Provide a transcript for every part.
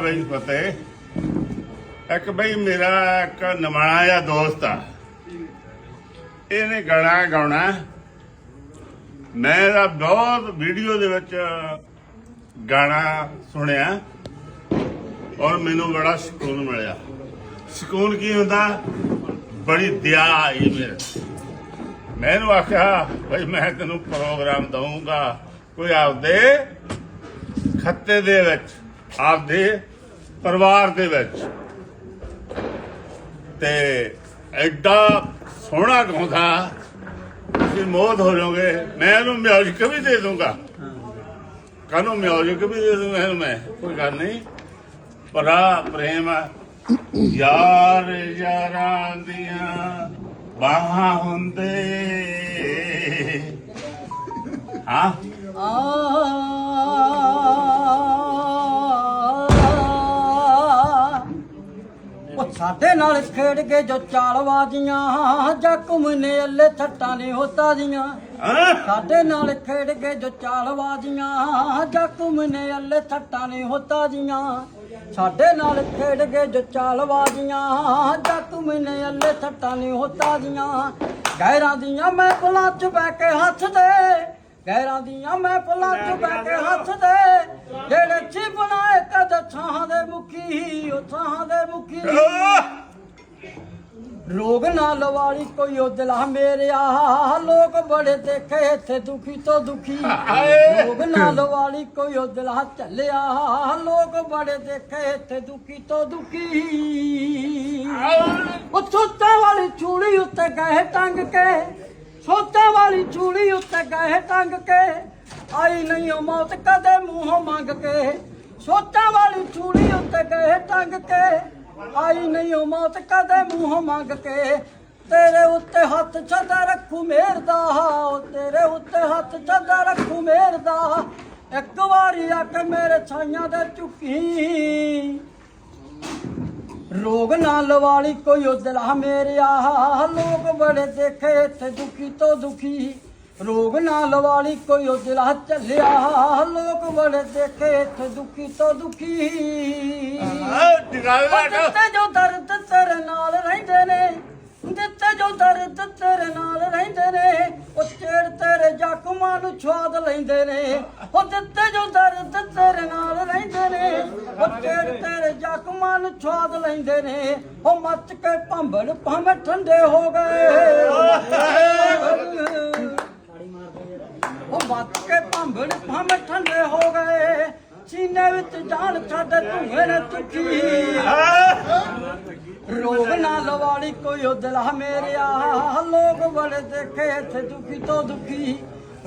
ਬਈ ਫਤਿਹ। ਇੱਕ ਬਈ ਮੇਰਾ ਇੱਕ ਨਵਾਣਾ ਜਿਹਾ ਦੋਸਤ ਆ। ਇਹਨੇ ਗਾਣਾ ਗਾਉਣਾ। ਮੈਂ ਇਹਦਾ ਬਹੁਤ ਵੀਡੀਓ ਦੇ ਵਿੱਚ ਗਾਣਾ ਸੁਣਿਆ ਔਰ ਮੈਨੂੰ ਬੜਾ ਸਕੂਨ ਮਿਲਿਆ। ਸਕੂਨ ਕੀ ਹੁੰਦਾ? ਬੜੀ ਦਇਆ ਆਈ ਮੇਰੇ ਤੇ। ਮੈਂ ਇਹਨੂੰ ਆਖਿਆ ਭਾਈ ਮੈਂ ਤੈਨੂੰ ਪ੍ਰੋਗਰਾਮ ਦਊਂਗਾ। ਕੋਈ ਆਪਦੇ ਖੱਤੇ ਦੇ ਵਿੱਚ, ਆਪਦੇ ਪਰਿਵਾਰ ਦੇ ਵਿੱਚ। ਤੇ ਐਡਾ ਸੋਹਣਾ ਗਾਉਂਦਾ, ਤੁਸੀਂ ਮੋਹ ਹੋ ਜਾਓਗੇ ਮੈਂ ਇਹਨੂੰ ਮਿਊਜ਼ਿਕ ਵੀ ਦੇ ਦੂੰਗਾ। ਕਾਨੂੰ ਮਿਊਜ਼ਿਕ ਵੀ ਦੇ ਦੂੰਗਾ ਇਹਨੂੰ ਮੈਂ? ਕੋਈ ਗੱਲ ਨਹੀਂ। ਭਰਾ ਪ੍ਰੇਮ ਆ। ਯਾਰ ਯਾਰਾਂ ਦੀਆਂ ਬਾਹਾਂ ਹੁੰਦੇ। ਹਾਂ? ਸਾਡੇ ਨਾਲ ਖੇਡ ਕੇ ਜੋ ਚਾਲ ਬਾਜ਼ੀਆਂ ਜੱਕਮ ਨੇ ਅੱਲੇ ਥੱਟਾਂ ਨੇ ਹੋਤਾ ਦੀਆਂ ਸਾਡੇ ਨਾਲ ਖੇਡ ਕੇ ਜੋ ਚਾਲ ਬਾਜ਼ੀਆਂ ਜੱਕਮ ਨੇ ਅੱਲੇ ਥੱਟਾਂ ਨੇ ਹੋਤਾ ਦੀਆਂ ਸਾਡੇ ਨਾਲ ਖੇਡ ਕੇ ਜੋ ਚਾਲ ਬਾਜ਼ੀਆਂ ਜੱਕਮ ਨੇ ਅੱਲੇ ਥੱਟਾਂ ਨੇ ਹੋਤਾ ਦੀਆਂ ਗਹਿਰਾਂ ਦੀਆਂ ਮੈਂ ਪੁਲਾਂ 'ਚ ਬਹਿ ਕੇ ਹੱਥ ਦੇ ਗਹਿਰਾਂ ਦੀਆਂ ਮੈਂ ਪੁਲਾਂ 'ਚ ਬਹਿ ਕੇ ਹੱਥ ਦੇ ਜਿਹੜੇ ਚੀ ਬਣਾਏ ਕਦ ਛਾਂ ਦੇ ਮੁਖੀ ਉਹ ਦੇ ਮੁਖੀ। ਰੋਗ ਨਾ ਲਵਾਲੀ ਕੋਈ ਉਹ ਮੇਰਿਆ। ਲੋਕ ਬੜੇ ਦੇਖੇ, ਇੱਥੇ ਦੁਖੀ ਤੋਂ ਦੁਖੀ। ਰੋਗ ਨਾ ਲਵਾਲੀ ਕੋਈ ਉਹ ਦਿਲਾ ਚੱਲਿਆ। ਲੋਕ ਬੜੇ ਦੇਖੇ, ਇੱਥੇ ਦੁਖੀ ਤੋਂ ਦੁਖੀ। ਉਹ ਸੋਚਾਂ ਵਾਲੀ ਚੂੜੀ ਉੱਤੇ ਗਏ ਟੰਗ ਕੇ। ਸੋਚਾਂ ਵਾਲੀ ਚੂੜੀ ਉੱਤੇ ਗਏ ਟੰਗ ਕੇ। ਆਈ ਨਹੀਂ ਉਹ ਮੌਤ ਕਦੇ ਮੂੰਹੋਂ ਮੰਗ ਕੇ। ਸੋਚਾਂ ਵਾਲੀ ਚੂੜੀ ਉੱਤੇ ਗਏ ਟੰਗ ਕੇ। ਆਈ ਨਹੀਂ ਉਹ ਮੌਤ ਕਦੇ ਮੂੰਹੋਂ ਮੰਗ ਕੇ। ਤੇਰੇ ਉੱਤੇ ਹੱਥ ਛੱਡਾ ਰੱਖੂ ਮੇਰ ਦਾ। ਉਹ ਤੇਰੇ ਉੱਤੇ ਹੱਥ ਛੱਡਾ ਰੱਖੂ ਮੇਰ ਦਾ। ਇੱਕ ਵਾਰੀ ਆ ਕੇ ਮੇਰੇ ਛਾਈਆਂ ਦੇ ਝੁਕੀ। ਰੋਗ ਨਾ ਲਵਾਲੀ ਕੋਈ ਉਦਲਾ ਮੇਰਿਆ। ਲੋਕ ਬੜੇ ਦੇਖੇ ਇੱਥੇ ਦੁਖੀ ਤੋਂ ਦੁਖੀ। ਰੋਗ ਨਾ ਲਵਾਲੀ ਕੋਈ ਉਦਲਾ ਚੱਲਿਆ। ਲੋਕ ਬੜੇ ਦੇਖੇ ਇੱਥੇ ਦੁਖੀ ਤੋਂ ਦੁਖੀ। ਉਹ ਦਿੱਤੇ ਜੋ ਦਰਦ ਤੇਰੇ ਨਾਲ ਰਹਿੰਦੇ ਨੇ ਦਿੱਤੇ ਜੋ ਦਰਦ ਤੇਰੇ ਨਾਲ ਰਹਿੰਦੇ ਨੇ ਉਹ ਚੇੜ ਤੇਰੇ ਜ਼ਖਮਾਂ ਨੂੰ ਛੁਆਦ ਲੈਂਦੇ ਨੇ। ਉਹ ਦਿੱਤੇ ਜੋ ਦਰਦ ਤੇਰੇ ਨਾਲ ਰਹਿੰਦੇ ਨੇ ਉਹ ਚੇੜ ਤੇਰੇ ਜ਼ਖਮਾਂ ਨੂੰ ਛੁਆਦ ਲੈਂਦੇ ਨੇ। ਉਹ ਮੱਚ ਕੇ ਭੰਬੜ ਭਾਵੇਂ ਠੰਡੇ ਹੋ ਗਏ। ਉਹ ਮੱਚ ਕੇ ਭੰਬੜ ਭਾਵੇਂ ਠੰਡੇ ਹੋ ਗਏ। ਸੀਨੇ ਵਿੱਚ ਜਾਨ ਛੱਡ ਧੂਏ ਨੇ ਚੁੱਕੀ। ਰੋਗ ਨਾ ਲਵਾਲੀ ਕੋਈ ਉਹ ਦਿਲਾ ਮੇਰਿਆ। ਲੋਕ ਬੜੇ ਦੇਖੇ ਇੱਥੇ ਦੁਖੀ ਤੋਂ ਦੁਖੀ।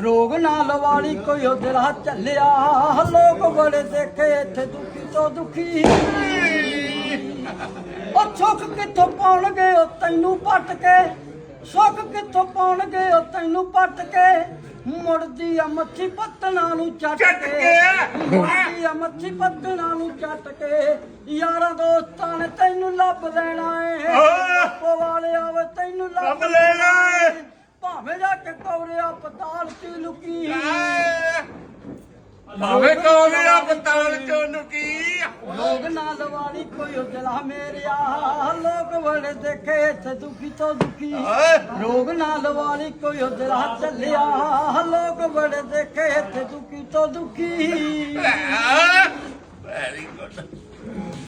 ਰੋਗ ਨਾ ਲਵਾਲੀ ਕੋਈ ਉਹ ਦਿਲਾ ਚੱਲਿਆ। ਲੋਕ ਬੜੇ ਦੇਖੇ ਇੱਥੇ ਦੁਖੀ ਤੋਂ ਦੁਖੀ। ਉਹ ਸੁੱਖ ਕਿੱਥੋਂ ਪਾਉਣਗੇ? ਉਹ ਤੈਨੂੰ ਪੱਟ ਕੇ ਸੁੱਖ ਕਿੱਥੋਂ ਪਾਉਣਗੇ? ਉਹ ਤੈਨੂੰ ਪੱਟ ਕੇ ਮੁੜਦੀ ਆ ਮੱਛੀ ਪੱਤਣਾ ਨੂੰ ਚੱਟ ਚੱਟ ਕੇ ਕੇ। ਮੁੜਦੀ ਆ ਮੱਛੀ ਪੱਤਣਾ ਨੂੰ ਚੱਟ ਕੇ ਯਾਰਾਂ ਦੋਸਤਾਂ ਨੇ ਤੈਨੂੰ ਲੱਭ ਲੈਣਾ ਏ ਓਏ। ਪਵਾਲਿਆ ਵੇ ਤੈਨੂੰ ਲੱਭ ਲੱਭ ਲੈਣਾ ਏ। ਭਾਵੇਂ ਜਾ ਕੇ ਕੌਰਿਆ ਪਤਾਲ ਚ ਲੁਕੀ ਭਾਵੇਂ ਕੋਲਿਆ ਪਤਾਲ ਚੋਂ ਨੁਕੀ ਲੋਕ ਨਾ ਲਵਾਲੀ ਕੋਈ ਉਜਲਾ ਮੇਰਿਆ। ਲੋਕ ਬੜੇ ਦੇਖੇ ਇੱਥੇ ਦੁਖੀ ਤੋਂ ਦੁਖੀ। ਰੋਗ ਨਾ ਲਵਾਲੀ ਕੋਈ ਉਜਲਾ ਚੱਲਿਆ। ਲੋਕ ਬੜੇ ਦੇਖੇ ਇੱਥੇ ਦੁਖੀ ਤੋਂ ਦੁਖੀ। Very good